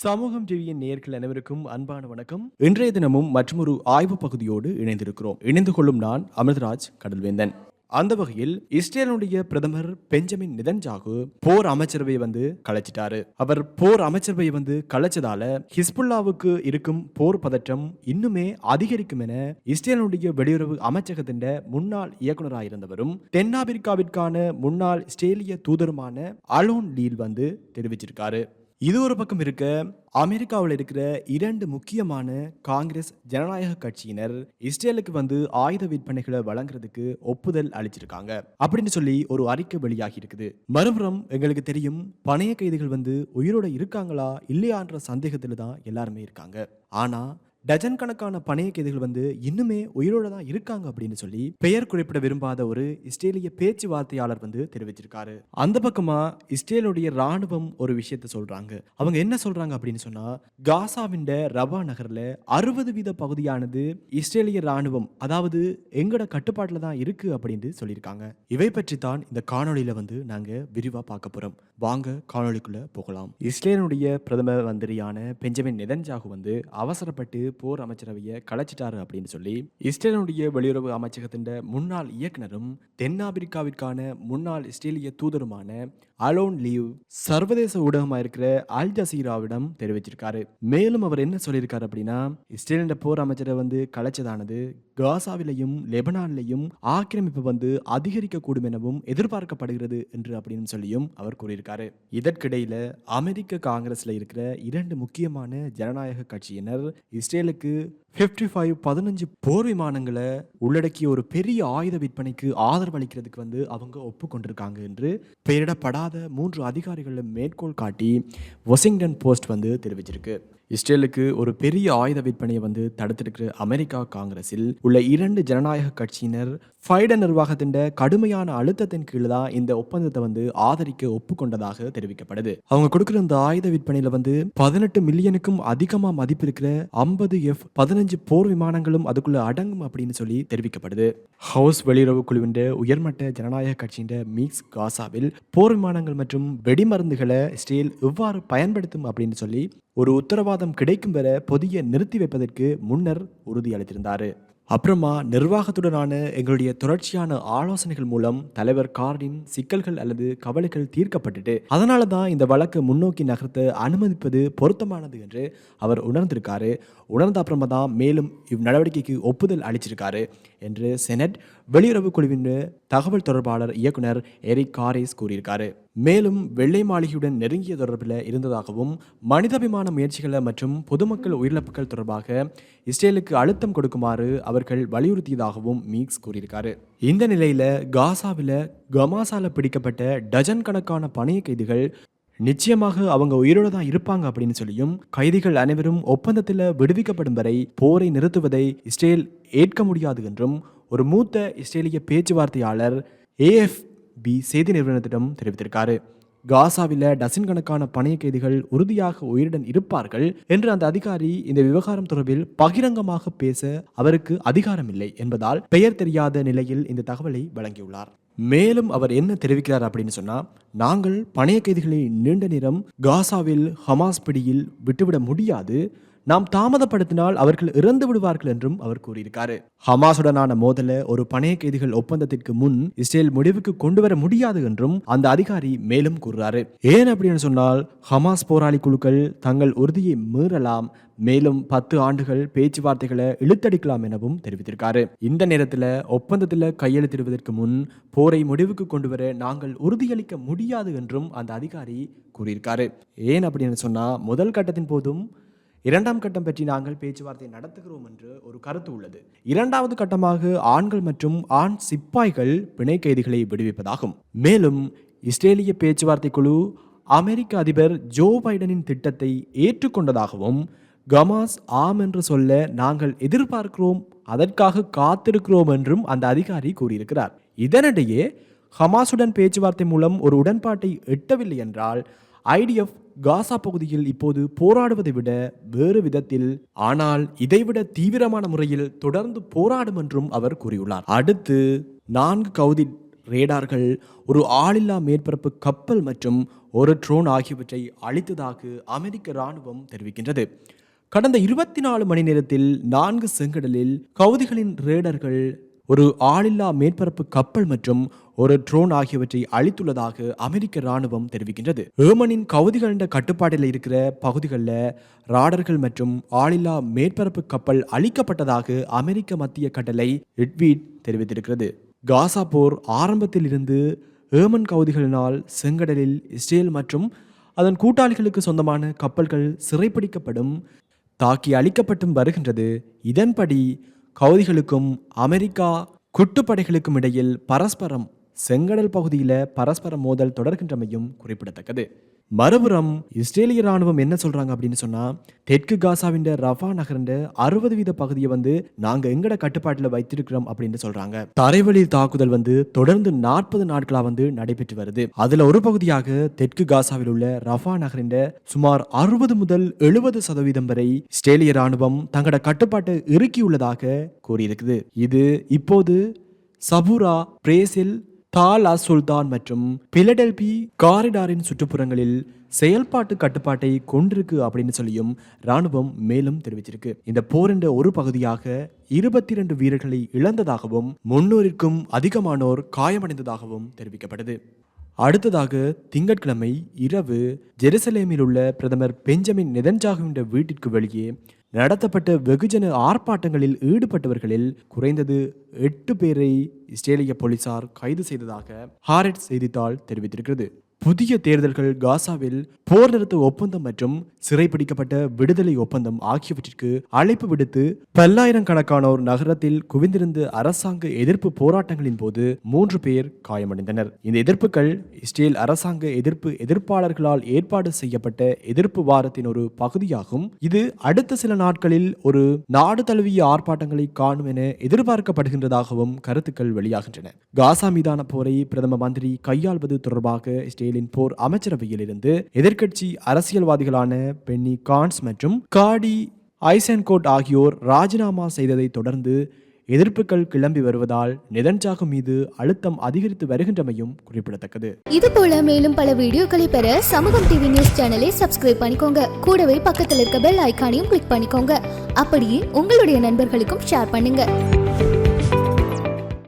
சமூகம் டிவியின் நேர்கள் அனைவருக்கும் அன்பான வணக்கம். இன்றைய தினமும் மற்றொரு ஆய்வு பகுதியோடு இணைந்திருக்கிறோம். இணைந்து கொள்ளும் நான் அமிர்தராஜ் கடல்வேந்தன். அந்த வகையில் இஸ்ரேலுடைய பிரதமர் பெஞ்சமின் நிதன்ஜாகு போர் அமைச்சரவை வந்து கலைச்சிட்டாரு. அவர் போர் அமைச்சரவை வந்து கலைச்சதால ஹிஸ்புல்லாவுக்கு இருக்கும் போர் பதற்றம் இன்னுமே அதிகரிக்கும் என இஸ்ரேலுடைய வெளியுறவு அமைச்சகத்தின் முன்னாள் இயக்குநராயிருந்தவரும் தென்னாப்பிரிக்காவிற்கான முன்னாள் இஸ்ரேலிய தூதருமான அலோன் லீல் வந்து தெரிவிச்சிருக்காரு. இது ஒரு பக்கம் இருக்க அமெரிக்காவில் இருக்கிற இரண்டு முக்கியமான காங்கிரஸ் ஜனநாயக கட்சியினர் இஸ்ரேலுக்கு வந்து ஆயுத விற்பனைகளை வழங்குறதுக்கு ஒப்புதல் அளிச்சிருக்காங்க அப்படின்னு சொல்லி ஒரு அறிக்கை வெளியாகி இருக்குது. மறுபுறம் எங்களுக்கு தெரியும் பணைய கைதிகள் வந்து உயிரோட இருக்காங்களா இல்லையான்ற சந்தேகத்துல தான் எல்லாருமே இருக்காங்க. ஆனா டஜன் கணக்கான பணைய கைதிகள் வந்து இன்னுமே உயிரோட தான் இருக்காங்க அப்படின்னு சொல்லி பெயர் குறிப்பிட விரும்பாத ஒரு இஸ்ரேலிய பேச்சுவார்த்தையாளர் வந்து தெரிவிச்சிருக்காரு. அந்த பக்கமா இஸ்ரேலுடைய ராணுவம் ஒரு விஷயத்த சொல்றாங்க. அவங்க என்ன சொல்றாங்க அப்படின்னு சொன்னா காசாவின் ரபா நகர்ல அறுபது வீத பகுதியானது இஸ்ரேலிய ராணுவம் அதாவது எங்கட கட்டுப்பாட்டில் தான் இருக்கு அப்படின்னு சொல்லியிருக்காங்க. இவை பற்றி தான் இந்த காணொலியில வந்து நாங்க விரிவா பார்க்க போறோம். வாங்க காணொலிக்குள்ள போகலாம். இஸ்ரேலுடைய பிரதம மந்திரியான பெஞ்சமின் நெதன்ஜாகு வந்து அவசரப்பட்டு போர் அமைச்சரவையை கலைச்சிட்டாரு அப்படின்னு சொல்லி இஸ்ரேலுடைய வெளியுறவு அமைச்சகத்தின் முன்னாள் இயக்குனரும் தென்னாப்பிரிக்காவிற்கான முன்னாள் இஸ்ரேலிய தூதருமான அலோன் லீவ் சர்வதேச ஊடகமா இருக்கிற அல் ஜசீராவிடம் தெரிவிச்சிருக்காரு. மேலும் அவர் என்ன சொல்லியிருக்காரு அப்படின்னா இஸ்ரேலின் போர் அமைச்சரை வந்து கலைச்சதானது காசாவிலையும் லெபனான்லையும் ஆக்கிரமிப்பு வந்து அதிகரிக்க கூடும் எனவும் எதிர்பார்க்கப்படுகிறது என்று அப்படின்னு சொல்லியும் அவர் கூறியிருக்காரு. இதற்கிடையில அமெரிக்க காங்கிரஸ்ல இருக்கிற இரண்டு முக்கியமான ஜனநாயக கட்சியினர் இஸ்ரேல் இஸ்ரேலுக்கு 55 ஃபைவ் பதினஞ்சு போர் விமானங்களை உள்ளடக்கிய ஒரு பெரிய ஆயுத விற்பனைக்கு ஆதரவு அளிக்கிறதுக்கு வந்து அவங்க ஒப்புக்கொண்டிருக்காங்க என்று பெயரிடப்படாத மூன்று அதிகாரிகளை மேற்கோள் காட்டி வாஷிங்டன் போஸ்ட் வந்து தெரிவிச்சிருக்கு. இஸ்ரேலுக்கு ஒரு பெரிய ஆயுத விற்பனையை வந்து தடுத்திருக்கிற அமெரிக்கா காங்கிரஸில் உள்ள இரண்டு ஜனநாயக கட்சியினர் ஃபைடன் நிர்வாகத்தின் கடுமையான அழுத்தத்தின் கீழ் தான் இந்த ஒப்பந்தத்தை வந்து ஆதரிக்க ஒப்புக்கொண்டதாக தெரிவிக்கப்படுது. அவங்க கொடுக்குற இந்த ஆயுத விற்பனையில வந்து பதினெட்டு மில்லியனுக்கும் அதிகமாக மதிப்பு இருக்கிற ஐம்பது எஃப் பதினஞ்சு போர் விமானங்களும் அதுக்குள்ளே அடங்கும் அப்படின்னு சொல்லி தெரிவிக்கப்படுது. ஹவுஸ் வெளியுறவு குழுவின் உயர்மட்ட ஜனநாயக கட்சியின் மீக்ஸ் காசாவில் போர் விமானங்கள் மற்றும் வெடிமருந்துகளை இஸ்ரேல் எவ்வாறு பயன்படுத்தும் அப்படின்னு சொல்லி ஒரு உத்தரவாதம் கிடைக்கும் வரை பொதிய நிறுத்தி வைப்பதற்கு முன்னர் உறுதியளித்திருந்தார். அப்புறமா நிர்வாகத்துடனான எங்களுடைய தொடர்ச்சியான ஆலோசனைகள் மூலம் தலைவர் கார்டின் சிக்கல்கள் அல்லது கவலைகள் தீர்க்கப்பட்டுட்டு அதனால தான் இந்த வழக்கு முன்னோக்கி நகர்த்த அனுமதிப்பது பொருத்தமானது என்று அவர் உணர்ந்திருக்காரு. உணர்ந்த அப்புறமா தான் மேலும் இந்நடவடிக்கைக்கு ஒப்புதல் அளிச்சிருக்காரு என்று செனட் வெளியுறவு குழுவின் தகவல் தொடர்பாளர் இயக்குனர் எரிக் காரேஸ் கூறியிருக்காரு. மேலும் வெள்ளை மாளிகையுடன் நெருங்கிய தொடர்பில் இருந்ததாகவும் மனிதாபிமான முயற்சிகளை மற்றும் பொதுமக்கள் உயிரிழப்புகள் தொடர்பாக இஸ்ரேலுக்கு அழுத்தம் கொடுக்குமாறு அவர்கள் வலியுறுத்தியதாகவும் மீக்ஸ் கூறியிருக்காரு. இந்த நிலையில காசாவில் கமாசால பிடிக்கப்பட்ட டஜன் கணக்கான பணைய கைதிகள் நிச்சயமாக அவங்க உயிரோடு தான் இருப்பாங்க அப்படின்னு சொல்லியும் கைதிகள் அனைவரும் ஒப்பந்தத்தில் விடுவிக்கப்படும் வரை போரை நிறுத்துவதை இஸ்ரேல் ஏற்க முடியாது என்றும் ஒரு மூத்த இஸ்ரேலிய பேச்சுவார்த்தையாளர் ஏஎஃப் பி செய்தி நிறுவனத்திடம் தெரிவித்திருக்காரு. காசாவில் டசின் கணக்கான பணைய கைதிகள் உறுதியாக உயிருடன் இருப்பார்கள் என்று அந்த அதிகாரி இந்த விவகாரம் தொடர்பில் பகிரங்கமாக பேச அவருக்கு அதிகாரம் இல்லை என்பதால் பெயர் தெரியாத நிலையில் இந்த தகவலை வழங்கியுள்ளார். மேலும் அவர் என்ன தெரிவிக்கிறார் அப்படின்னு சொன்னா நாங்கள் பணைய கைதிகளை நீண்ட நேரம் காசாவில் ஹமாஸ் பிடியில் விட்டுவிட முடியாது. நாம் தாமதப்படுத்தினால் அவர்கள் இறந்து விடுவார்கள் என்றும் அவர் கூறியிருக்காரு. ஹமாசுடனான மோதல ஒரு பணைய கைதிகள் ஒப்பந்தத்திற்கு முன் இஸ்ரேல் முடிவுக்கு கொண்டு வர முடியாது என்றும் அந்த அதிகாரி மேலும் கூறுறாரு. ஏன் அப்படின்னு சொன்னால் ஹமாஸ் போராளி குழுக்கள் தங்கள் உறுதியை மீறலாம் மேலும் பத்து ஆண்டுகள் பேச்சுவார்த்தைகளை இழுத்தடிக்கலாம் எனவும் தெரிவித்திருக்காரு. இந்த நேரத்தில் ஒப்பந்தத்தில் கையெழுத்திடுவதற்கு முன் போரை முடிவுக்கு கொண்டு வர நாங்கள் உறுதியளிக்க முடியாது என்றும் அந்த அதிகாரி கூறியிருக்காரு. ஏன் அப்படின்னு சொன்னால் முதல் கட்டத்தின் போதும் இரண்டாம் கட்டம் பற்றி நாங்கள் பேச்சுவார்த்தை நடத்துகிறோம் என்று ஒரு கருத்து உள்ளது. இரண்டாவது கட்டமாக ஆண்கள் மற்றும் ஆண் சிப்பாய்கள் பிணை கைதிகளை விடுவிப்பதாகும். மேலும் இஸ்ரேலிய பேச்சுவார்த்தை குழு அமெரிக்க அதிபர் ஜோ பைடனின் திட்டத்தை ஏற்றுக்கொண்டதாகவும் கமாஸ் ஆம் என்று சொல்ல நாங்கள் எதிர்பார்க்கிறோம் அதற்காக காத்திருக்கிறோம் என்றும் அந்த அதிகாரி கூறியிருக்கிறார். இதனிடையே ஹமாஸுடன் பேச்சுவார்த்தை மூலம் ஒரு உடன்பாட்டை எட்டவில்லை என்றால் ஐடிஎஃப் காசா பகுதியில் இப்போது போராடுவதை விட வேறு விதத்தில் ஆனால் இதைவிட தீவிரமான முறையில் தொடர்ந்து போராடும் என்றும் அவர் கூறியுள்ளார். அடுத்து நான்கு கவுதி ரேடார்கள் ஒரு ஆளில்லா மேற்பரப்பு கப்பல் மற்றும் ஒரு ட்ரோன் ஆகியவற்றை அழித்ததாக அமெரிக்க இராணுவம் தெரிவிக்கின்றது. கடந்த இருபத்தி நாலு மணி நேரத்தில் நான்கு செங்கடலில் கவுதிகளின் ரேடர்கள் ஒரு ஆளில்லா மேற்பரப்பு கப்பல் மற்றும் ஒரு ட்ரோன் ஆகியவற்றை அளித்துள்ளதாக அமெரிக்க ராணுவம் தெரிவிக்கின்றது. ஏமனின் கவுதிகள் என்ற கட்டுப்பாட்டில் இருக்கிற பகுதிகளில் ராடர்கள் மற்றும் ஆளில்லா மேற்பரப்பு கப்பல் அளிக்கப்பட்டதாக அமெரிக்க மத்திய கட்டளை இட்வீட் தெரிவித்திருக்கிறது. காசா போர் ஆரம்பத்தில் இருந்து ஏமன் கவுதிகளினால் செங்கடலில் இஸ்ரேல் மற்றும் அதன் கூட்டாளிகளுக்கு சொந்தமான கப்பல்கள் சிறைப்பிடிக்கப்படும் தாக்கி அழிக்கப்பட்டும் வருகின்றது. இதன்படி கவுதிகளுக்கும் அமெரிக்கா குட்டுப்படைகளுக்கும் இடையில் பரஸ்பரம் செங்கடல் பகுதியில் பரஸ்பர மோதல் தொடர்கின்றமையும் குறிப்பிடத்தக்கது. மறுபுறம் இஸ்ரேலிய ராணுவம் என்ன சொல்றாங்க அப்படின்னு சொன்னா தெற்கு காசாவின் ரஃபா நகரண்ட அறுபது வீத பகுதியை வந்து நாங்க எங்கட கட்டுப்பாட்டில் வைத்திருக்கிறோம் அப்படின்னு சொல்றாங்க. தரைவழி தாக்குதல் வந்து தொடர்ந்து நாற்பது நாட்களா வந்து நடைபெற்று வருது. அதுல ஒரு பகுதியாக தெற்கு காசாவில் உள்ள ரஃபா நகரின் சுமார் அறுபது முதல் எழுபது சதவீதம் வரை இஸ்ரேலிய ராணுவம் தங்களோட கட்டுப்பாட்டை இறுக்கியுள்ளதாக கூறியிருக்குது. இது இப்போது சபூரா பிரேசில் தாலா சுல்தான் மற்றும் பிலடெல்பி காரிடாரின் சுற்றுப்புறங்களில் செயல்பாட்டு கட்டுப்பாட்டை கொண்டிருக்கு அப்படின்னு சொல்லியும் ராணுவம் மேலும் தெரிவிச்சிருக்கு. இந்த போரின் ஒரு பகுதியாக இருபத்தி இரண்டு வீரர்களை இழந்ததாகவும் முன்னூறிற்கும் அதிகமானோர் காயமடைந்ததாகவும் தெரிவிக்கப்பட்டது. அடுத்ததாக திங்கட்கிழமை இரவு ஜெருசலேமில் உள்ள பிரதமர் பெஞ்சமின் நெதன்ஜாகுவின் வீட்டிற்கு வெளியே நடத்தப்பட்ட வெகுஜன ஆர்ப்பாட்டங்களில் ஈடுபட்டவர்களில் குறைந்தது எட்டு பேரை இஸ்ரேலிய போலீசார் கைது செய்ததாக ஹாரெட் செய்தித்தாள் தெரிவித்திருக்கிறது. புதிய தேர்தல்கள் காசாவில் போர் நிறுத்த ஒப்பந்தம் மற்றும் சிறைப்பிடிக்கப்பட்ட விடுதலை ஒப்பந்தம் ஆகியவற்றிற்கு அழைப்பு விடுத்து பல்லாயிரக்கணக்கானோர் நகரத்தில் குவிந்திருந்த அரசாங்க எதிர்ப்பு போராட்டங்களின் போது மூன்று பேர் காயமடைந்தனர். இந்த எதிர்ப்புகள் இஸ்ரேல் அரசாங்க எதிர்ப்பு எதிர்ப்பாளர்களால் ஏற்பாடு செய்யப்பட்ட எதிர்ப்பு வாரத்தின் ஒரு பகுதியாகும். இது அடுத்த சில நாட்களில் ஒரு நாடு தழுவிய ஆர்ப்பாட்டங்களை காணும் என எதிர்பார்க்கப்படுகின்றதாகவும் கருத்துக்கள் வெளியாகின்றன. காசா மீதான போரை பிரதம மந்திரி கையாள்வது தொடர்பாக இஸ்ரேலின் போர் அமைச்சரவையில் இருந்து எதிர்க்கட்சி அரசியல்வாதிகளான பென்னி கான்ஸ் மற்றும் காடி ஐசன்கோட் ஆகியோர் ராஜினாமா செய்ததை தொடர்ந்து எதிர்ப்புகள் கிளம்பி வருவதால் நெதன்ஜாகு மீது அழுத்தம் அதிகரித்து வருகின்றமையும் குறிப்பிடத்தக்கது. இது போல மேலும் பல வீடியோக்களை பெற சமூகம் டிவி நியூஸ் சேனலை சப்ஸ்கிரைப் பண்ணிக்கோங்க. கூடவே பக்கத்தில் இருக்க பெல் ஐகானையும் கிளிக் பண்ணிக்கோங்க. அப்படியே உங்களுடைய நண்பர்களுக்கும் ஷேர் பண்ணுங்க.